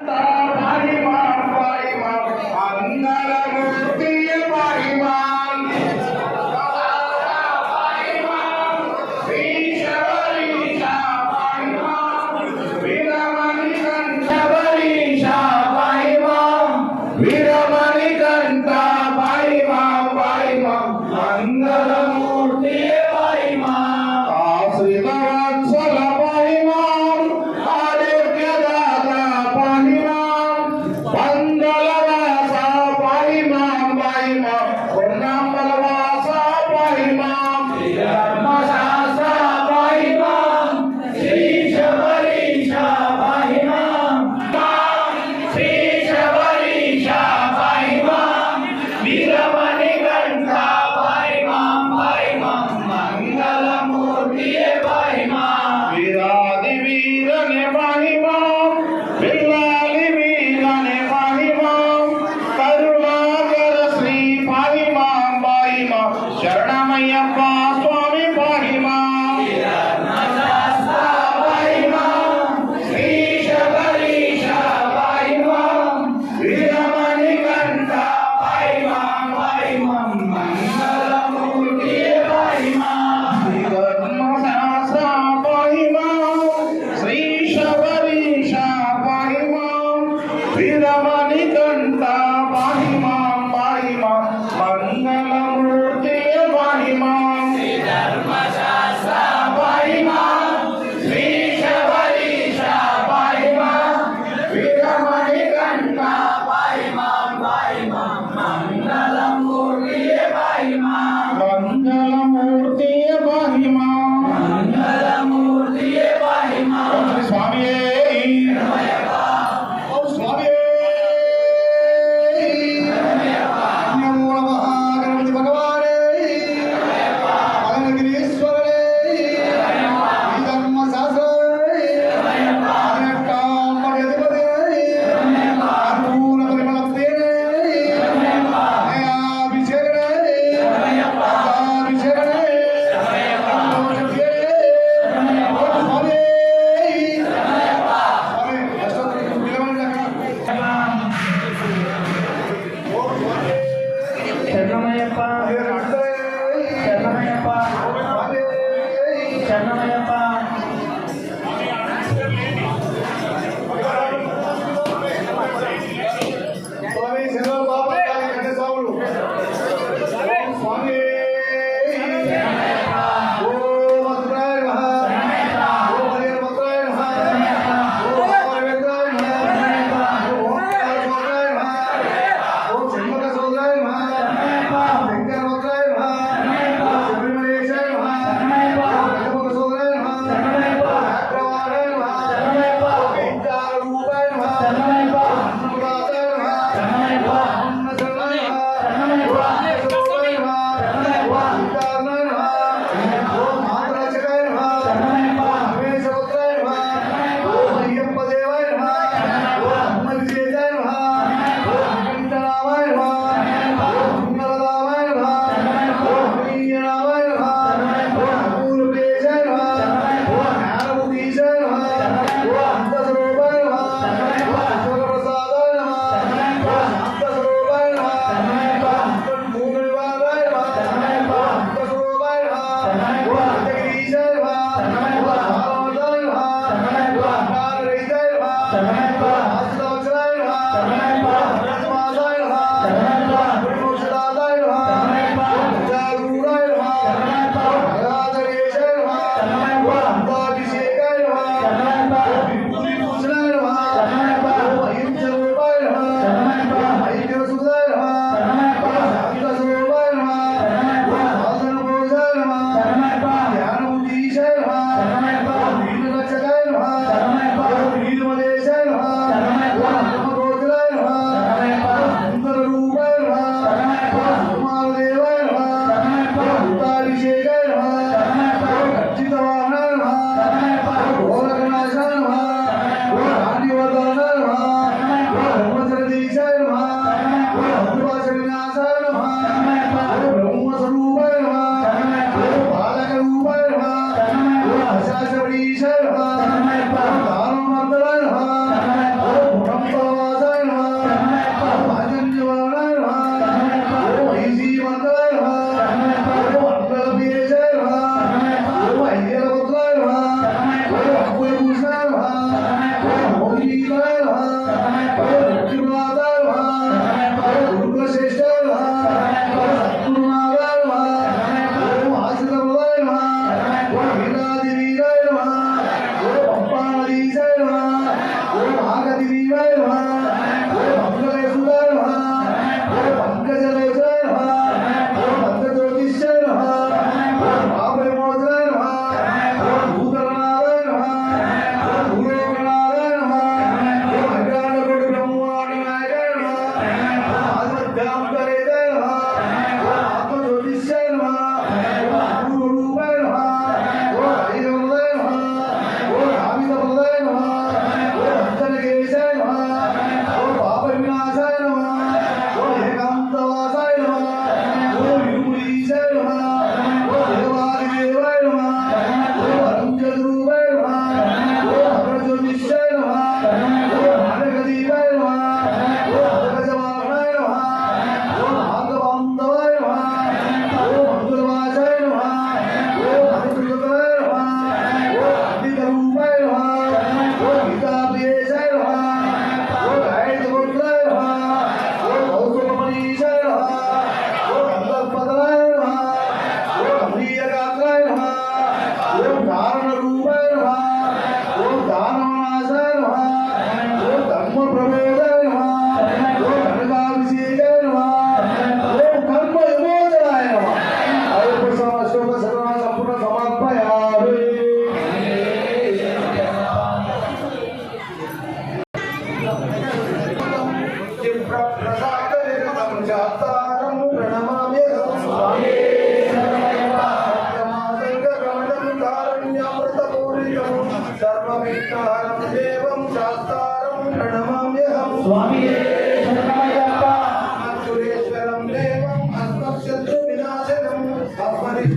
பாரிமா பாரிமா அங்கலமுத்திய name of ಬಂದವರೇ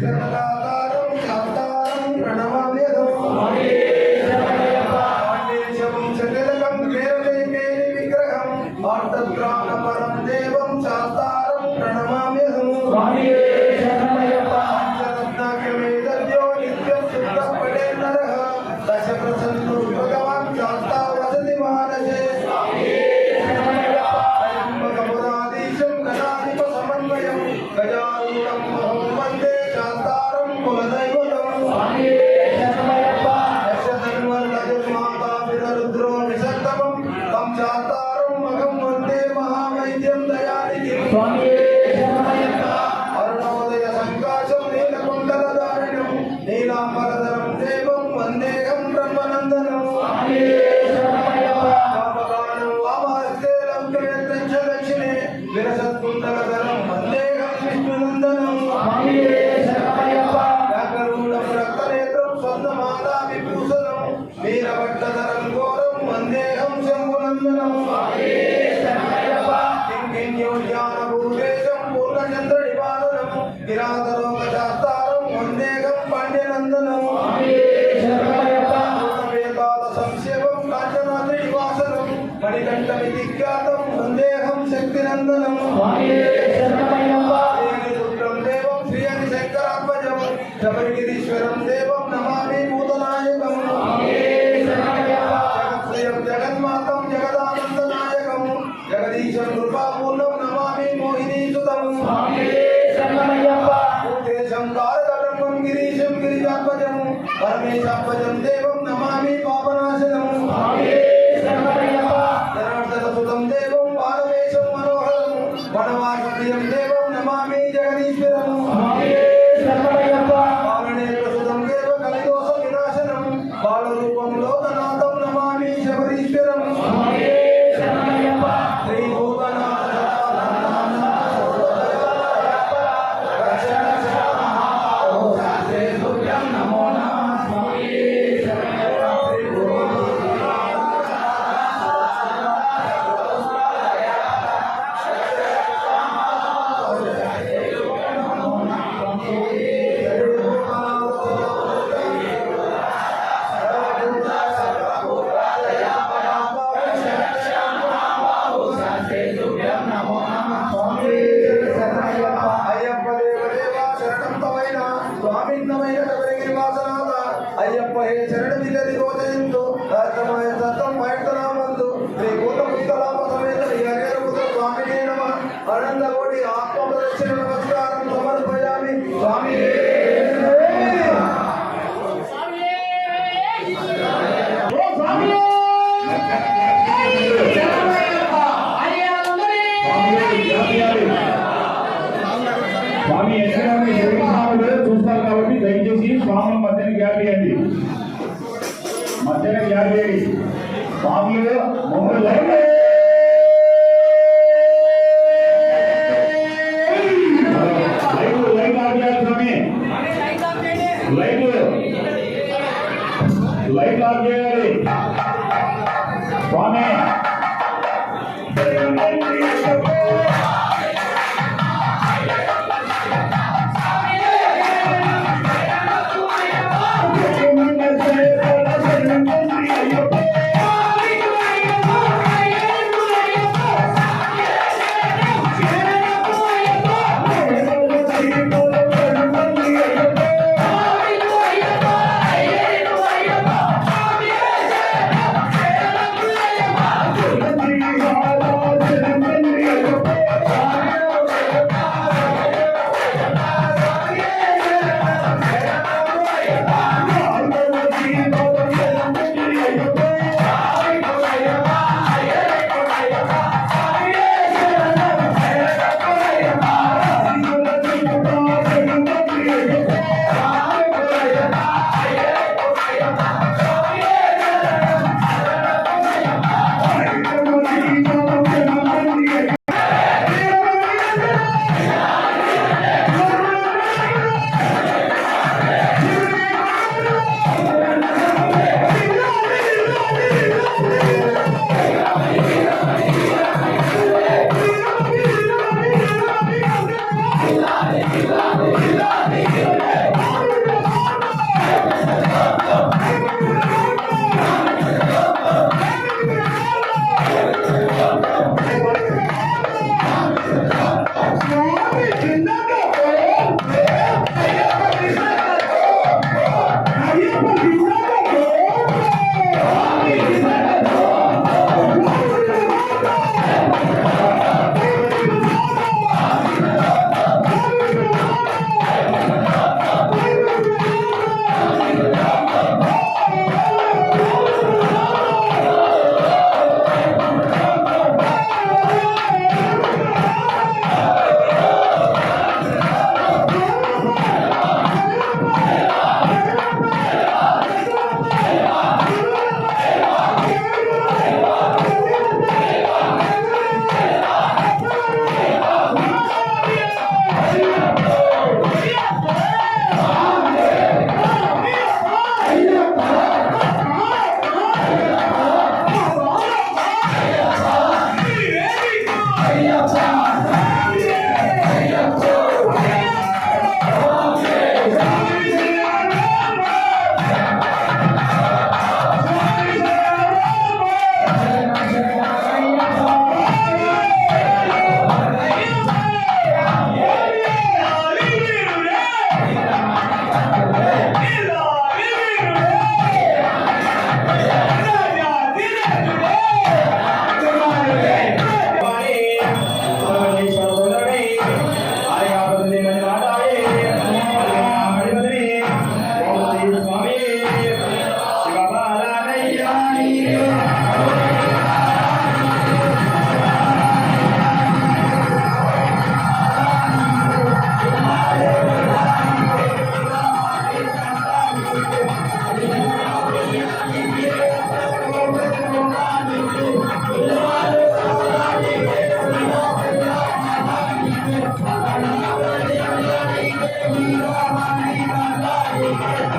Thank వడ్ల ధరం ఘోరం వందేహం శంభునందనం జగదీశం కృపాపూర్ణం నమామి మోహిని సుతం శరణమయ్యప్ప భూతేశం భారత బ్రహ్మం గిరీశం గిరిజాత్మజం పరమేశాత్మజం దే ಅಯ್ಯಪ್ಪ ಹೇ ಚರಣ ಬಿಗರಿ ಗೋಜೆಂದು ಆತ್ಮ ತಮ್ಮ ಮಾಡ್ತಾನ మధ్యన గ్యాప్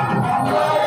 Hallelujah.